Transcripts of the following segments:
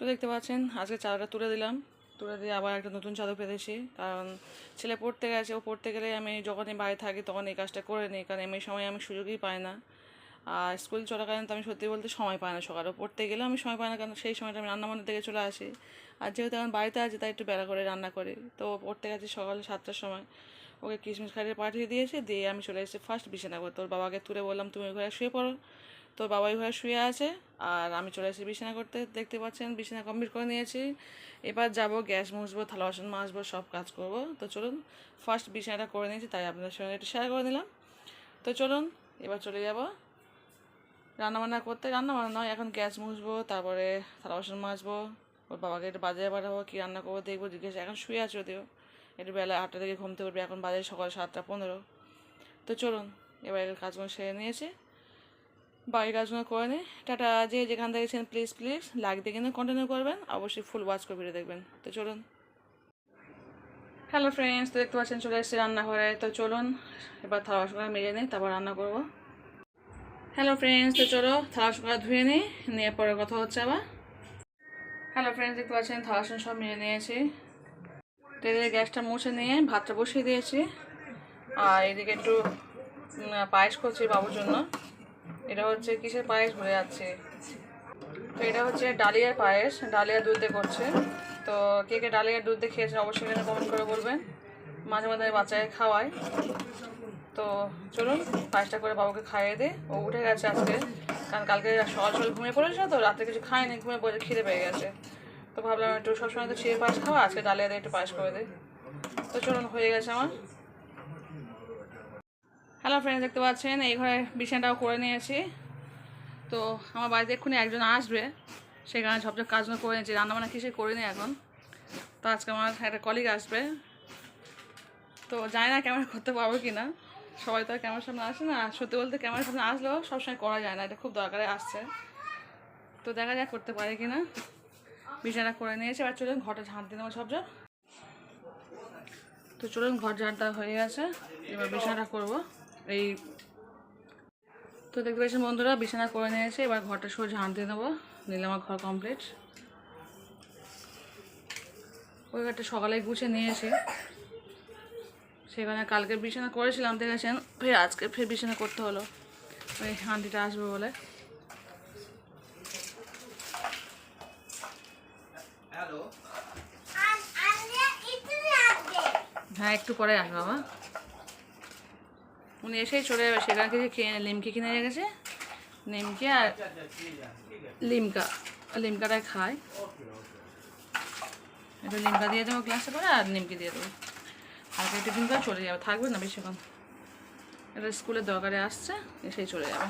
তো দেখতে পাচ্ছেন, আজকে চাদরটা তুলে দিলাম। তুলে দিয়ে আবার একটা নতুন চাদর পেতেছি কারণ ছেলে পড়তে গেছে, ও পড়তে গেলে আমি যখনই বাইরে থাকি তখন এই কাজটা করে নিই, কারণ এমনি সময় আমি সুযোগই পাই না। আর স্কুল চলাকালীন তো আমি সত্যি বলতে সময় পাই না সকালে। পড়তে গেলেও আমি সময় পাই না, কারণ সেই সময়টা আমি রান্নাবান্নার দিকে চলে আসি। আর যেহেতু এখন বাড়িতে আছি, তাই একটু বেলা করে রান্না করি। তো পড়তে গেছে সকালে সাতটার সময়। ওকে কিশমিশ খাইয়ে পাঠিয়ে দিয়েছে, দিয়ে আমি চলে এসেছি ফার্স্ট বিছানা করতে তোর বাবাকে তুলে বললাম, তুমি ঘরে শুয়ে পড়ো। তোর বাবাই ঘরে শুয়ে আছে, আর আমি চলে এসেছি বিছানা করতে। দেখতে পাচ্ছেন, বিছানা কমপ্লিট করে নিয়েছি। এবার যাব, গ্যাস মুছবো, থালা বাসন মাজবো, সব কাজ করব। তো চলুন ফার্স্ট বিছানাটা করে নিয়েছি, তাই আপনাদের সঙ্গে একটু শেয়ার করে নিলাম। তো চলুন, এবার চলে যাব। রান্নাবান্না করতে, রান্নাবান্না নয়, এখন গ্যাস মুছবো, তারপরে থালা বাসন মাজবো। ওর বাবাকে একটু বাজারে পাঠাবো, কী রান্না করব দেখব, জিজ্ঞেস, এখন শুয়ে আছে যদিও। একটু বেলা আটটা থেকে ঘুমতে পারবে এখন বাজে সকাল সাতটা পনেরো। তো চলুন, এবার কাজগুলো সেরে নিয়েছি। বাড়ির কাজগুলো করে নিই টাটা, যে যেখান থেকে প্লিজ প্লিজ লাইক দিয়ে কিন্তু কন্টিনিউ করবেন। অবশ্যই ফুল ওয়াচ করে ভিডিও দেখবেন। তো চলুন। হ্যালো ফ্রেন্ডস তো দেখতে পাচ্ছেন চলে এসেছি রান্নাঘরে। তো চলুন, এবার থালা বাসনগুলো মেজে নিই, তারপর রান্না করব। হ্যালো ফ্রেন্ডস তো চলো, থালা বাসনগুলো ধুয়ে নিই, নিয়ে পরে কথা হচ্ছে আবার। হ্যালো ফ্রেন্ডস দেখতে পাচ্ছেন, থালা বাসন সব মেরে নিয়েছি। তেলে গ্যাসটা মুছে নিয়ে ভাতটা বসিয়ে দিয়েছি। আর এদিকে একটু পায়েস করছি বাবুর জন্য। এটা হচ্ছে কিসের পায়েস ভরে যাচ্ছে? তো এটা হচ্ছে ডালিয়ার পায়েস, ডালিয়া দুধে করছে। তো কে কে ডালিয়ার দুধে দিয়ে খেয়েছেন অবশ্যই এখানে কমেন্ট করে বলবেন। মাঝে মাঝে বাচ্চাকে খাওয়াই। তো চলুন, পায়েসটা করে বাবুকে খাইয়ে দে ও উঠে গেছে আজকে। কারণ কালকে সকাল সকাল ঘুমিয়ে পড়েছিল তো, রাতে কিছু খায়নি, ঘুমিয়ে পড়ে খিদে পেয়ে গেছে। তো ভাবলাম একটু সবসময় তো চিড়ে পায়েস খাওয়া, আজকে ডালিয়া দিয়ে একটু পায়েস করে দে তো চলুন, হয়ে গেছে আমার। হ্যালো ফ্রেন্ডস দেখতে পাচ্ছেন? এই ঘরে বিছানাটাও করে নিয়েছি। তো আমার বাড়িতে এক্ষুনি একজন আসবে। সেই কারণে সব কাজগুলো করে নিয়েছি। রান্নাবান্না কিছু করিনি এখন। তো আজকে আমার একটা কলিগ আসবে। তো জানি না ক্যামেরা করতে পারব কি না সবাই তো ক্যামেরার সামনে আসে না। সত্যি বলতে ক্যামেরার সামনে আসলেও সবসময় করা যায় না। এটা খুব দরকারে আসছে। তো দেখা যাক করতে পারে কি না বিছানা করে নিয়েছি। এবার চলুন ঘরটা ঝাঁট দিয়ে নেব সবজা তো চলুন ঘর ঝাড়টা হয়ে গেছে। এবার বিছানাটা করব। এই, তো দেখতে পাচ্ছেন বন্ধুরা, বিছানা করে নিয়েছে এবার ঘরটা শুধু ঝাঁট দিয়ে নেব নিলে আমার ঘর কমপ্লিট ওই ঘরটা সকালে গুছিয়ে নিয়েছে সেখানে কালকে বিছানা করেছিলাম, দেখেছেন? ফের আজকে ফের বিছানা করতে হলো। ওই হাঁটিটা আসবে বলে। হ্যাঁ একটু পরে আসবে বাবা। উনি এসেই চলে যাবে, সেখানে কিছু খেয়ে লিমকি কিনে রেখেছে নিমকি আর লিমকা, লিমকাটাই খায়। একটু লিমকা দিয়ে দেবো গ্লাসে করে, আর নিমকি দিয়ে দেবো। হালকা টিফিন করে চলে যাবে, থাকবে না বেশিক্ষণ। এটা স্কুলের দরকারে আসছে, এসেই চলে যাবে।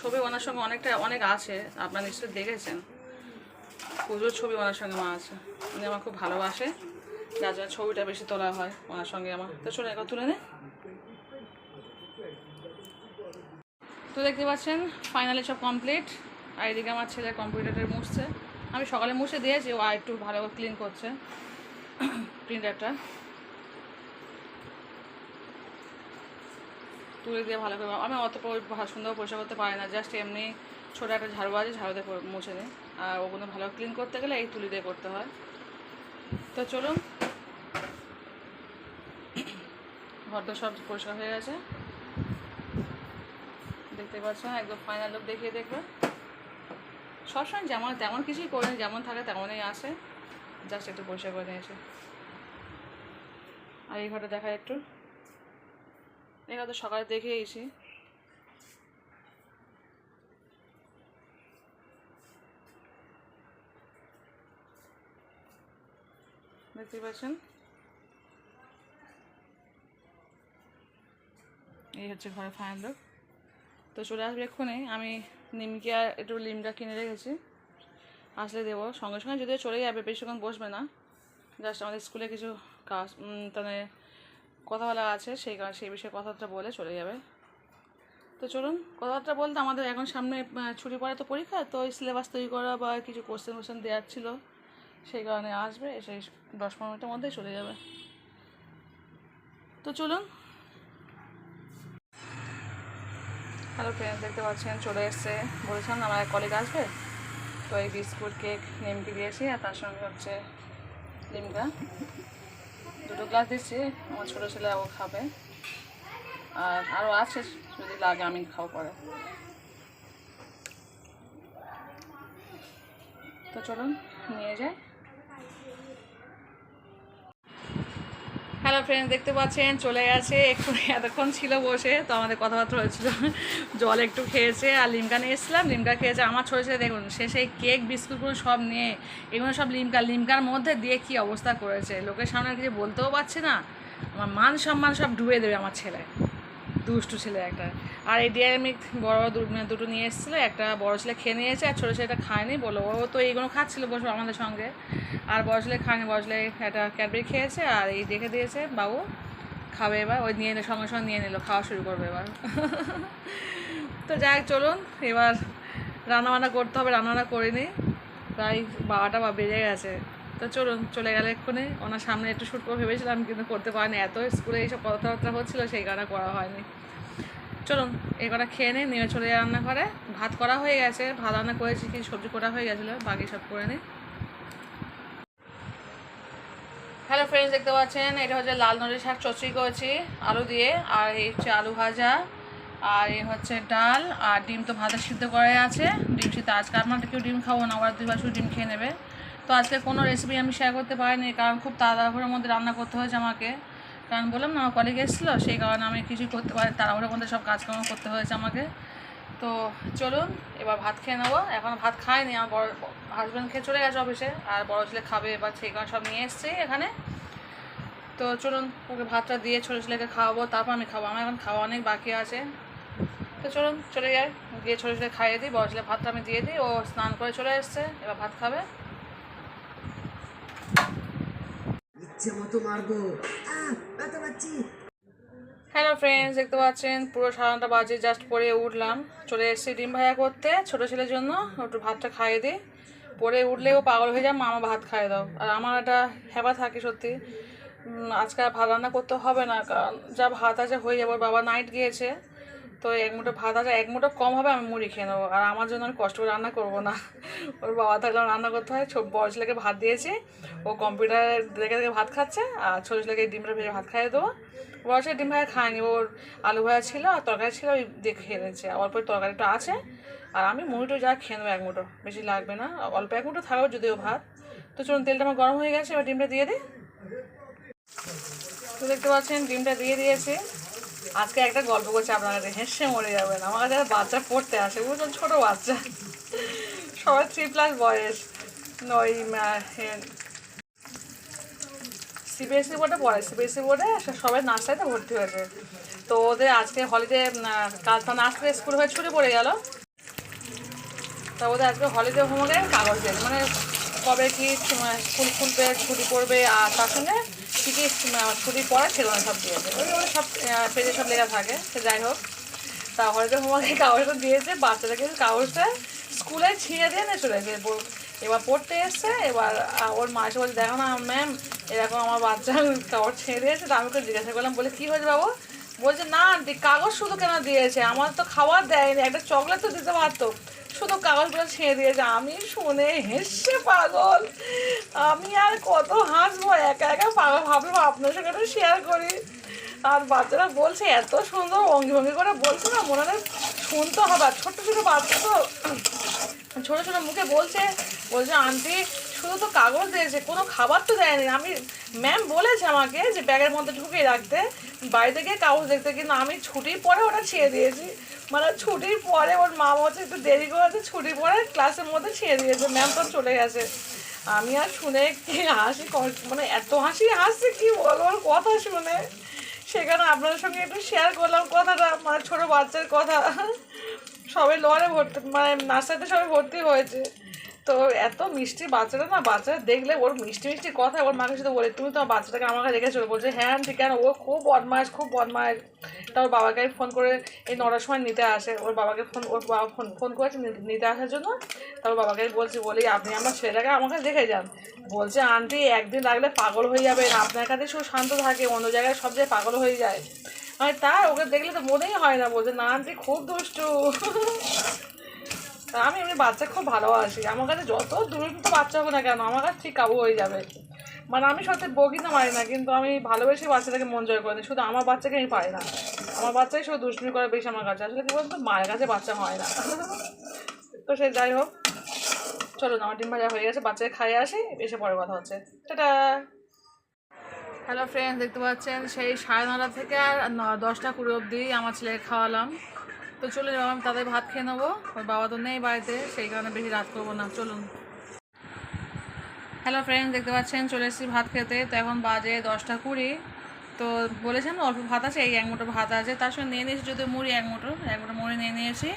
ছবি ওনার সঙ্গে অনেকটা অনেক আছে, আপনারা নিশ্চয়ই দেখেছেন। পুজোর ছবি ওনার সঙ্গে মা আছে, উনি আমার খুব ভালোবাসে। যার জন্য ছবিটা বেশি তোলা হয় ওনার সঙ্গে আমার। তো চলে একবার তুলে নে। তো দেখতে পাচ্ছেন ফাইনালি সব কমপ্লিট আর এদিকে আমার ছেলে কম্পিউটারে মুছছে। আমি সকালে মুছে দিয়েছি, ও আর একটু ভালো ক্লিন করছে প্রিন্টারটা তুলে দিয়ে ভালো করে আমি অত সুন্দর পরিষ্কার করতে পারি না জাস্ট এমনি ছোটো একটা ঝাড়ু আছে ঝাড়ুতে মুছে নিই আর ওগুলো ভালো ক্লিন করতে গেলে এই তুলি দিয়ে করতে হয়। তো চলুন ঘরটা সব পরিষ্কার হয়ে গেছে। দেখতে পাচ্ছেন একদম ফাইনাল লুক দেখিয়ে দেখবেন সবসময় যেমন, তেমন কিছুই করিনি, যেমন থাকে তেমনই আসে জাস্ট একটু পরিষ্কার করে নিয়েছে। আর এই ঘরটা দেখা একটু। এই ঘরটা সকালে দেখে এসি দেখতে পাচ্ছেন? এই হচ্ছে ঘরের ফাইনাল লুক। তো চলে আসবে এক্ষুনি। আমি নিমকি আর একটু লিমটা কিনে রেখেছি। আসলে দেবো। সঙ্গে সঙ্গে যদিও চলে যাবে বেশিক্ষণ বসবে না। জাস্ট আমাদের স্কুলে কিছু কাজ মানে কথা বলা আছে, সেই কারণে সেই বিষয়ে কথাবার্তা বলে চলে যাবে। তো চলুন, কথাবার্তা বলতে আমাদের এখন সামনে ছুটি পড়ে তো পরীক্ষা, তো সিলেবাস তৈরি করা বা কিছু কোশ্চেন কোশ্চেন দেওয়ার ছিল। সেই কারণে আসবে, এসে দশ পনেরো মিনিটের মধ্যেই চলে যাবে। তো চলুন হ্যালো ফ্রেন্ডস দেখতে পাচ্ছেন, চলে এসছে। বলেছিলাম আমার এক কলিগ আসবে। তো এই বিস্কুট, কেক, নিমকি দিয়েছি আর তার সঙ্গে হচ্ছে লিমকা। দুটো গ্লাস দিচ্ছি, আমার ছোটো ছেলে ও খাবে। আর আরও আছে, যদি লাগে আমি খাব পরে। তো চলুন, নিয়ে যাই। হ্যালো ফ্রেন্ডস দেখতে পাচ্ছেন, চলে গেছে। একটু এতক্ষণ ছিল বসে, তো আমাদের কথাবার্তা হয়েছিল। জল একটু খেয়েছে আর লিমকা নিয়ে এসেছিলাম। লিমকা খেয়েছে আমার ছোটো ছেলে, দেখুন, সে সেই কেক, বিস্কুটগুলো সব নিয়ে, এগুলো সব লিমকা, লিমকার মধ্যে দিয়ে কি অবস্থা করেছে? লোকের সামনে কিছু বলতেও পারছে না। আমার মান সম্মান সব ডুবে দেবে আমার ছেলে। দুষ্টু ছেলে একটা। আর এই ডিয়ারি মিল্ক বড় বড় দুটো নিয়ে এসেছিল, একটা বড় ছেলে খেয়ে নিয়েছে আর ছোটো ছেলেটা খায়নি বলো ও তো এইগুলো খাচ্ছিল বসে আমাদের সঙ্গে। আর বড় ছেলে খায়নি, বড় ছেলে একটা ক্যাডবেরি খেয়েছে আর এই দেখে দিয়েছে, বাবু, খাবে এবার। ওই নিয়ে সঙ্গে সঙ্গে নিয়ে নিল, খাওয়া শুরু করবে এবার। তো যাই চলুন, এবার রান্নাবান্না করতে হবে, রান্নাবান্না করিনি, প্রায় বারোটা বা বেজে গেছে। তো চলুন, চলে গেলে এক্ষুনি। ওনার সামনে একটু শ্যুট করে ভেবেছিলাম, কিন্তু করতে পারিনি। এত স্কুলে এইসব কথাবার্তা হচ্ছিল, সেই কারণে করা হয়নি। চলুন, এই কটা খেয়ে নিই নেমে চলে যাই রান্নাঘরে। ভাত করা হয়ে গেছে, ভাত রান্না করেছি কি সবজি করা হয়ে গেছিল, বাকি সব করে নিই হ্যালো ফ্রেন্ডস দেখতে পাচ্ছেন, এটা হচ্ছে লাল নড়ি শাক চচড়ি করেছি, আলু দিয়ে। আর এই হচ্ছে আলু ভাজা, আর এই হচ্ছে ডাল, আর ডিম তো ভাতে সিদ্ধ করে আছে। ডিম সিদ্ধ আজকে আপনার কেউ ডিম খাব না, আবার দুইবার শুধু ডিম খেয়ে নেবে। তো আজকে কোনো রেসিপি আমি শেয়ার করতে পারিনি, কারণ খুব তাড়াহুড়োর মধ্যে রান্না করতে হয়েছে আমাকে। কারণ বললাম না, আমার কলিগ এসেছিল, সেই কারণে আমি কিছুই করতে পারি তাড়াহুড়োর মধ্যে সব কাজকর্ম করতে হয়েছে আমাকে। তো চলুন, এবার ভাত খেয়ে নেব। এখন ভাত খাইনি, আমার বড় হাজব্যান্ড খেয়ে চলে গেছে অফিসে আর বড় ছেলে খাবে এবার সেই কারণে সব নিয়ে এসছে এখানে। তো চলুন, ওকে ভাতটা দিয়ে ছোটো ছেলেকে খাওয়াবো, তারপর আমি খাব। আমার এখন খাওয়া অনেক বাকি আছে। তো চলুন, চলে যাই। গিয়ে ছোটো ছেলে খাইয়ে দিই, বড় ছেলে ভাতটা আমি দিয়ে দিই, ও স্নান করে চলে এসছে, এবার ভাত খাবে। হ্যালো ফ্রেন্ডস দেখতে পাচ্ছেন, পুরো সাড়ে নটা বাজে জাস্ট পরে উঠলাম। চলে এসেছি ডিম ভাজা করতে, ছোটো ছেলের জন্য। একটু ভাতটা খাইয়ে দিই পরে উঠলে ও পাগল হয়ে যায় মামা ভাত খাইয়ে দাও। আর আমার একটা হেবা থাকে সত্যি। আজকে আর ভাত রান্না করতে হবে না, কারণ যা ভাত আছে হয়ে যাবে। বাবা নাইট গিয়েছে। তো এক মুঠো ভাত আছে, এক মুঠো কম হবে, আমি মুড়ি খেয়ে নেব। আর আমার জন্য আমি কষ্ট করে রান্না করব না। ওর বাবা থাকলে রান্না করতে হয়। বড় ছেলেকে ভাত দিয়েছি। ও কম্পিউটারে দেখে দেখে ভাত খাচ্ছে। আর ছোটো ছেলেকে ডিমটা ভেজে ভাত খাইয়ে দেবো। বড় ছেলে ডিম ভাজা খায়নি। ওর আলু ভাজা ছিল আর তরকারি ছিল, ওই দিয়ে খেয়ে আর অল্প তরকারিটা আছে। আর আমি মুড়িটো যা খেয়ে নেব এক মুঠো। বেশি লাগবে না। অল্প এক মুঠো থাকবে যদিও ভাত। তো চলুন, তেলটা আমার গরম হয়ে গেছে, এবার ডিমটা দিয়ে দিই। তো দেখতে পাচ্ছেন, ডিমটা দিয়ে দিয়েছি। আজকে একটা গল্প করছে, আপনার কাছে হেসে মরে যাবেন। আমার কাছে বাচ্চা পড়তে আসে, বুঝলেন? ছোটো বাচ্চা। সবাই থ্রি প্লাস বয়স। ওই সিবিএসসি বোর্ডে পড়ে সিবিএসসি বোর্ডে সবাই নার্সারিতে ভর্তি হয়েছে। তো ওদের আজকে হলিডে কাল তো নার্সারি স্কুল হয়ে ছুটি পড়ে গেল। তা ওদের আজকে হলিডে হোমওয়ার্কের কাগজ মানে কবে কি স্কুল খুলবে ছুটি পড়বে, আর তার সঙ্গে কী কী আহ, ছুটি পড়ে সেগুলো সব দিয়েছে ওই ওদের সব পেজে সব লেখা থাকে সে যাই হোক। তা হলিডে হোমওয়ার্কের কাগজটা দিয়েছে বাচ্চাটাকে কাগজটা স্কুলে ছিঁড়ে দিয়ে নিয়ে চলে বল- এবার পড়তে এসছে এবার ওর মা এসে বলছে দেখো না ম্যাম এরকম আমার বাচ্চা কাগজ ছিঁড়ে দিয়েছে। তা আমি ওকে জিজ্ঞাসা করলাম বলে কী হয়েছে বাবু? বলছে না কাগজ শুধু কেন দিয়েছে? আমার তো খাবার দেয়নি একটা চকলেট তো দিতে পারতো। শুধু কাগজগুলো ছেড়ে দিয়েছে আমি শুনে হেসে পাগল। আমি আর কত হাসবো, একা একা পাগল ভাবলাম আপনার সঙ্গে একটু শেয়ার করি। আর বাচ্চারা বলছে, এত সুন্দর অঙ্গি ভঙ্গি করে বলছে না, মনে হয় শুনতে হবে ছোট্ট ছোটো বাচ্চা তো, ছোটো ছোটো মুখে বলছে বলছে, আন্টি শুধু তো কাগজ দিয়েছে, কোনো খাবার তো দেয়নি। আমি ম্যাম বলেছে আমাকে যে ব্যাগের মধ্যে ঢুকিয়ে রাখতে। বাড়িতে গিয়ে কাগজ দেখতে, কিন্তু আমি ছুটির পরে ওটা ছেড়ে দিয়েছি। মানে ছুটির পরে ওর মা হচ্ছে একটু দেরি করেছে ছুটির পরে ক্লাসের মধ্যে ছেড়ে দিয়েছে ম্যাম তো চলে গেছে। আমি আর শুনে কি হাসি মানে এত হাসি, হাসছে কি ওর কথা শুনে। সেখানে আপনাদের সঙ্গে একটু শেয়ার করলাম কথাটা মানে ছোটো বাচ্চার কথা। সবাই লোয়ারে ভর্তি মানে নার্সারিতে সবাই ভর্তি হয়েছে। তো এত মিষ্টি বাচ্চাটা না, বাচ্চাটা দেখলে ওর মিষ্টি মিষ্টি কথা, ওর মাকে শুধু বলে, তুমি তোমার বাচ্চাটাকে আমার কাছে রেখেছো? বলছে হ্যাঁ আন্টি কেন? ও খুব বদমাস খুব বদমাস তা ওর বাবাকে ফোন করে এই নটার সময় নিতে আসে। ওর বাবাকে ফোন ওর বাবা ফোন ফোন করেছে নিতে আসার জন্য। তারপর বাবাকে বলছি, বলি, আপনি আমার ছেলেটাকে আমার কাছে রেখে যান। বলছে আন্টি একদিন লাগলে পাগল হয়ে যাবে। আপনার কাছে শুধু শান্ত থাকে, অন্য জায়গায় সব জায়গায় পাগল হয়ে যায়। আর তার ওকে দেখলে তো মনেই হয় না। বলছে, না আন্টি খুব দুষ্টু। তা আমি এমনি বাচ্চা খুব ভালোবাসি আমার কাছে যত দুরন্ত বাচ্চা হোক না কেন, আমার কাছে ঠিক কাবু হয়ে যাবে। মানে আমি সত্যি বকি না মারি না, কিন্তু আমি ভালোবেসে বাচ্চাটাকে মন জয় করে শুধু আমার বাচ্চাকে আমি পারি না। আমার বাচ্চাই শুধু দুষ্টুমি করে বেশি আমার কাছে। আসলে কি বলতো, মায়ের কাছে বাচ্চা হয় না। তো সে যাই হোক, চলুন, আমার ডিম ভাজা হয়ে গেছে, বাচ্চাকে খাইয়ে আসি, এসে পরে কথা হচ্ছে। টাটা! হ্যালো ফ্রেন্ডস দেখতে পাচ্ছেন, সেই সাড়ে নটা থেকে আর দশটা কুড়ি অবধি আমার ছেলেকে খাওয়ালাম। তো চলে এবার আমি তাদের ভাত খেয়ে নেব। ওর বাবা তো নেই বাড়িতে, সেই কারণে বেশি রাত করব না, চলুন। হ্যালো ফ্রেন্ড দেখতে পাচ্ছেন, চলে এসেছি ভাত খেতে। তো এখন বাজে দশটা কুড়ি। তো বলেছেন অল্প ভাত আছে, এই এক মুঠো ভাত আছে। তার সঙ্গে নিয়ে নিয়েছি যদি মুড়ি এক মুঠো এক মুঠো মুড়ি নিয়ে নিয়েছি।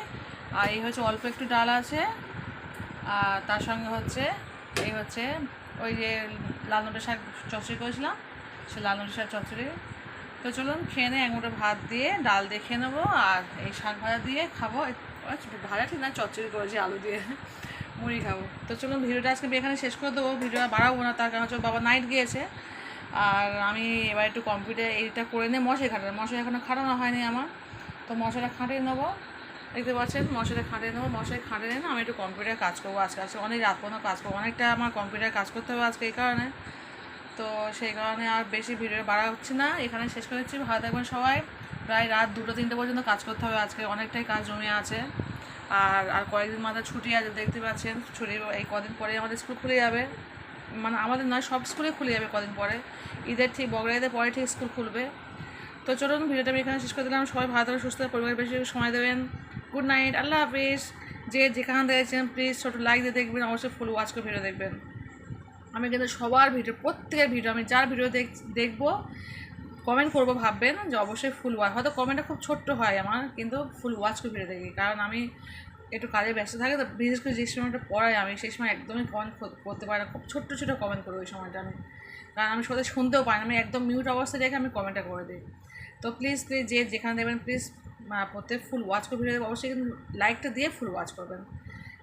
আর এই হচ্ছে অল্প একটু ডাল আছে। আর তার সঙ্গে হচ্ছে, এই হচ্ছে ওই যে লাল নোটের শাক চচড়ি করেছিলাম সে লাল নোটের শাক চচড়ি তো চলুন খেয়ে নিই এক ভাত দিয়ে, ডাল দিয়ে খেয়ে নেব আর এই শাক ভাজা দিয়ে খাব। ভাজা ঠিক না, চচ্চড়ি করেছি আলু দিয়ে মুড়ি খাব। তো চলুন ভিডিওটা আজকে এখানে শেষ করে দেবো, ভিডিওটা বাড়াবো না, তার কারণ হচ্ছে বাবা নাইট গিয়েছে। আর আমি এবার একটু কম্পিউটার এইটা করে নিয়ে মশাই খাটানো মশাই এখনও খাটানো হয়নি আমার। তো মশাটা খাটিয়ে নেব। দেখতে পাচ্ছেন মশাটা খাটিয়ে নেব। মশাই খাটিয়ে নিয়ে আমি একটু কম্পিউটার কাজ করব। আজকে আজকে অনেক রাত পর্যন্ত কাজ করব। অনেকটা আমার কম্পিউটারে কাজ করতে হবে আজকে এই কারণে। তো সেই কারণে আর বেশি ভিডিও বাড়া হচ্ছে না। এখানে শেষ করে দিচ্ছি। ভালো থাকবেন সবাই। প্রায় রাত দুটো তিনটে পর্যন্ত কাজ করতে হবে। আজকে অনেকটাই কাজ জমে আছে। আর আর কয়েকদিন মাথায় ছুটি আছে, দেখতে পাচ্ছেন। ছুটি এই কদিন পরে আমাদের স্কুল খুলে যাবে। মানে আমাদের নয়, সব স্কুলে খুলে যাবে কদিন পরে। ঈদের ঠিক বগরা ঈদের পরে ঠিক স্কুল খুলবে। তো চলুন, ভিডিওটা আমি এখানে শেষ করে দিলাম। সবাই ভালো থাকবে সুস্থ পরিবারের বেশি সময় দেবেন। Good night. আল্লাহ হাফিজ। যে যেখানে দেখেছেন প্লিজ ছোটো লাইক দিয়ে দেখবেন। অবশ্যই ফুল ওয়াচ করে ভিডিও দেখবেন। আমি কিন্তু সবার ভিডিও, প্রত্যেকের ভিডিও, আমি যার ভিডিও দেখ, দেখব কমেন্ট করব, ভাববেন যে অবশ্যই ফুল ওয়াচ হয়তো কমেন্টটা খুব ছোট্ট হয় আমার, কিন্তু ফুল ওয়াচ করে ভিডিও দেখি। কারণ আমি একটু কাজে ব্যস্ত থাকে, তো বিশেষ করে যে সময়টা পড়াই আমি, সেই সময় একদমই কমেন্ট করতে পারি না। খুব ছোট্ট ছোটো কমেন্ট করি ওই সময়টা আমি। কারণ আমি সত্যি শুনতেও পাই না, আমি একদম মিউট অবস্থায় রেখে আমি কমেন্টটা করে দিই। তো প্লিজ প্লিজ যে যেখানে দেবেন প্লিজ প্রত্যেক ফুল ওয়াচ করে ভিডিও অবশ্যই কিন্তু লাইকটা দিয়ে ফুল ওয়াচ করবেন।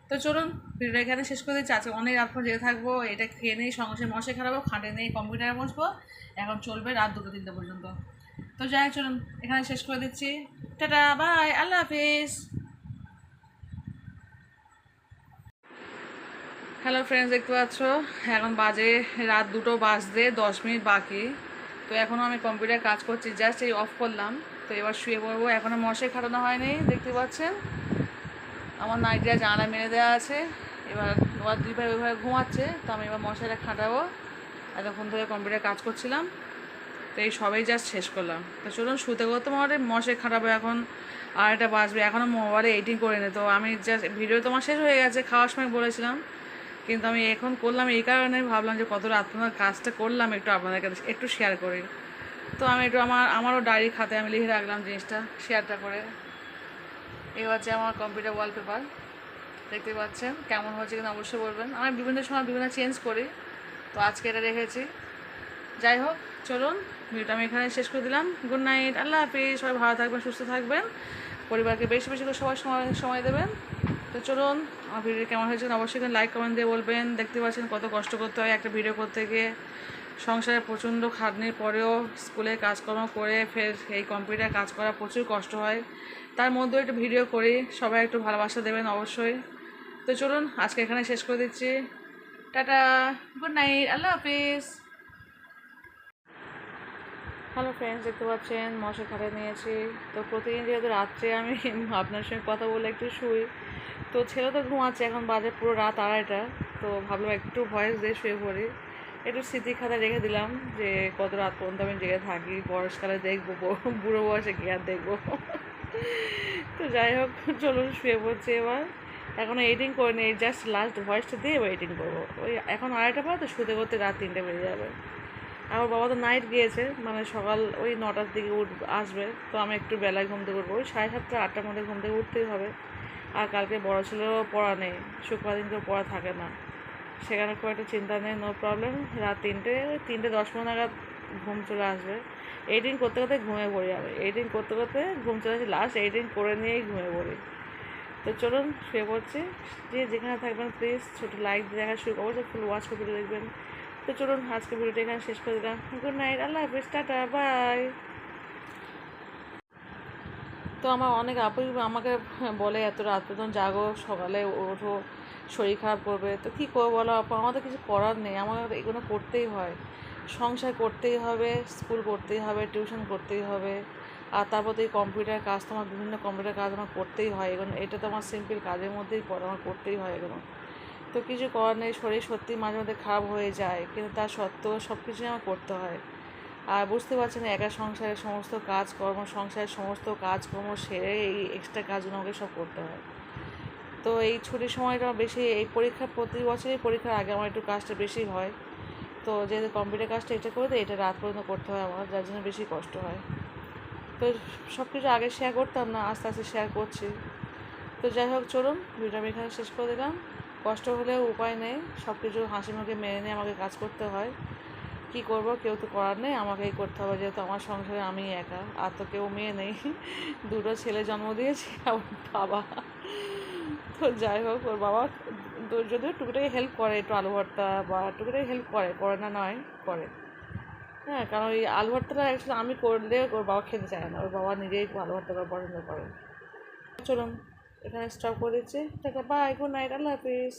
তো চলুন, ভিডিওটা এখানে শেষ করে দিচ্ছি। আজকে অনেক রাত পর জেগে থাকব। এটা খেয়ে নেই সঙ্গে মশাই খারাপো খাটে নেই কম্পিউটারে বসবো। এখন চলবে রাত দুটো তিনটে পর্যন্ত। তো যাই চলুন, এখানে শেষ করে দিচ্ছি। টাটা, বাই, আল্লাহ হাফিজ। হ্যালো ফ্রেন্ডস দেখতে পাচ্ছ? এখন বাজে রাত দুটো বাজতে দশ মিনিট বাকি। তো এখনও আমি কম্পিউটার কাজ করছি, জাস্ট এই অফ করলাম। তো এবার শুয়ে পড়ব। এখনও মশাই খাটানো হয়নি, দেখতে পাচ্ছেন? আমার নাইটটা জানালা মেরে দেওয়া আছে। এবার ওর দুই ভাই ওইভাবে ঘুমাচ্ছে, তো আমি এবার মশাইটা খাটাবো। এতক্ষণ ধরে কম্পিউটার কাজ করছিলাম, তো এই সবাই জাস্ট শেষ করলাম। তো চলুন শুতে করতে মোবাইলে মশাই খাটাবো এখন। আর এটা বাজবে এখনও মোবাইলে এডিটিং করে নি তো আমি জাস্ট ভিডিও তোমার শেষ হয়ে গেছে, খাওয়ার সময় বলেছিলাম। কিন্তু আমি এখন করলাম এই কারণে ভাবলাম যে কত পর্যন্ত কাজটা করলাম একটু আপনাদের কাছে, একটু শেয়ার করি। তো আমি একটু আমার, আমারও ডায়েরি খাতে আমি লিখে রাখলাম জিনিসটা শেয়ারটা করে। এই হচ্ছে আমার কম্পিউটার ওয়ালপেপার দেখতে পাচ্ছেন, কেমন হচ্ছে কিনা অবশ্যই বলবেন। আমি বিভিন্ন সময় বিভিন্ন চেঞ্জ করি, তো আজকে এটা রেখেছি। যাই হোক, চলুন ভিডিওটা আমি এখানে শেষ করে দিলাম। গুড নাইট আল্লাহ হাফিজ। সবাই ভালো থাকবেন, সুস্থ থাকবেন। পরিবারকে বেশি বেশি করে সবাই সময় সময় দেবেন। তো চলুন, আমার ভিডিও কেমন হয়েছে অবশ্যই লাইক কমেন্ট দিয়ে বলবেন। দেখতে পাচ্ছেন কত কষ্ট করতে হয় একটা ভিডিও করতে গিয়ে। সংসারে প্রচণ্ড খাটনির পরেও স্কুলে কাজকর্ম করে ফের এই কম্পিউটার কাজ করা প্রচুর কষ্ট হয়। তার মধ্যেও একটু ভিডিও করি, সবাই একটু ভালোবাসা দেবেন অবশ্যই। তো চলুন, আজকে এখানে শেষ করে দিচ্ছি। টাটা, গুড নাইট, আল্লাহ হাফিজ। হ্যালো ফ্রেন্ডস দেখতে পাচ্ছেন, মশা খাটে নিয়েছি। তো প্রতিদিন যেহেতু রাত্রে আমি আপনার সঙ্গে কথা বলে একটু শুই, তো ছেলে তো ঘুমাচ্ছে, এখন বাজে পুরো রাত আড়াইটা। তো ভাবলাম একটু ভয়েস দিয়ে শুয়ে পড়ি। একটু স্মৃতি খাতা রেখে দিলাম যে কত রাত পর্যন্ত আমি জেগে থাকি, বয়সকালে দেখব, বুড়ো বয়সে গিয়ে আর দেখব। তো যাই হোক, চলুন শুয়ে পড়ছি এবার। এখনও এডিটিং করিনি, এই জাস্ট লাস্ট ভয়েসটা দিয়ে এবার এডিটিং করব। ওই এখন আড়াইটা পর তো শুতে করতে রাত তিনটে বেজে যাবে। আমার বাবা তো নাইট গিয়েছে মানে সকাল ওই নটার দিকে উঠ, আসবে। তো আমি একটু বেলায় ঘুম থেকে উঠবো। ওই সাড়ে সাতটা, আটটার মধ্যে ঘুম থেকে উঠতেই হবে। আর কালকে বড়ো ছেলেরও পড়া নেই, শুক্রবার দিন তো পড়া থাকে না। সেখানে খুব একটা চিন্তা নেই নো প্রবলেম রাত তিনটে ওই তিনটে দশ পনেরো নাগাদ ঘুম চলে আসবে। এডিটিং করতে করতে ঘুমিয়ে পড়ে যাবে এডিটিং করতে করতে ঘুম চলে আসে লাস্ট এডিটিং করে নিয়েই ঘুমিয়ে পড়ি। তো চলুন শুয়ে পড়ছি। যে যেখানে থাকবেন প্লিজ ছোটো লাইক দেখা শুরু অবশ্যই ফুল ওয়াচ করে দেখবেন। তো চলুন আজকে ভিডিওটা এখানে শেষ করে দিলাম। গুড নাইট আল্লাহ হাফিজ, টাটা বাই তো আমার অনেক আপুই আমাকে বলে এত রাত পর্যন্ত জাগো, সকালে ওঠো, শরীর খারাপ করবে। তো কী করব বলো আপু? আমাদের কিছু করার নেই। আমার এগুলো করতেই হয়। সংসার করতেই হবে, স্কুল করতেই হবে, টিউশন করতেই হবে, আর তারপর তো এই কম্পিউটার কাজ তো আমার বিভিন্ন কম্পিউটার কাজ আমার করতেই হয়, এগুলো এটা তো আমার সিম্পল কাজের মধ্যেই পড়ে, আমার করতেই হয় এগুলো। তো কিছু করার নেই, শরীর সত্যি মাঝে মধ্যে খারাপ হয়ে যায়, কিন্তু তার সত্ত্বেও সব কিছুই আমার করতে হয়। আর বুঝতে পারছেন, একা সংসারের সমস্ত কাজকর্ম, সংসারের সমস্ত কাজকর্ম সেরে এই এক্সট্রা কাজগুলো আমাকে সব করতে হয়। তো এই ছুটির সময়টা বেশি, এই পরীক্ষা প্রতি বছরই পরীক্ষার আগে আমার একটু কাজটা বেশি হয়। তো যেহেতু কম্পিউটার কাজটা এটা করে দেয়, এটা রাত পর্যন্ত করতে হয় আমার, যার জন্য বেশি কষ্ট হয়। তো সব কিছু আগে শেয়ার করতাম না, আস্তে আস্তে শেয়ার করছি। তো যাই হোক, চলুন ভিডিওটা আমি এখানে শেষ করে দিলাম। কষ্ট হলেও উপায় নেই সব কিছু হাসি মুখে মেনে নিয়ে আমাকে কাজ করতে হয়। কী করব, কেউ তো করার নেই, আমাকেই করতে হবে, যেহেতু আমার সংসারে আমি একা, আর তো কেউ মেয়ে নেই। দুটো ছেলে জন্ম দিয়েছি, আমার বাবা। তো যাই হোক, ওর বাবা যদিও টুকিটাকি হেল্প করে একটু আলু ভর্তা বা টুকিটাকি হেল্প করে করে না নয়, করে। হ্যাঁ কারণ ওই আলু ভর্তাটা অ্যাকচুয়ালি আমি করলে ওর বাবা খেতে চায় না, ওর বাবা নিজেই আলু ভর্তা করা পছন্দ করে। চলুন, এখানে স্টপ করে দিচ্ছি। টাটা বাই গুড নাইট আল্লাহ হাফিজ।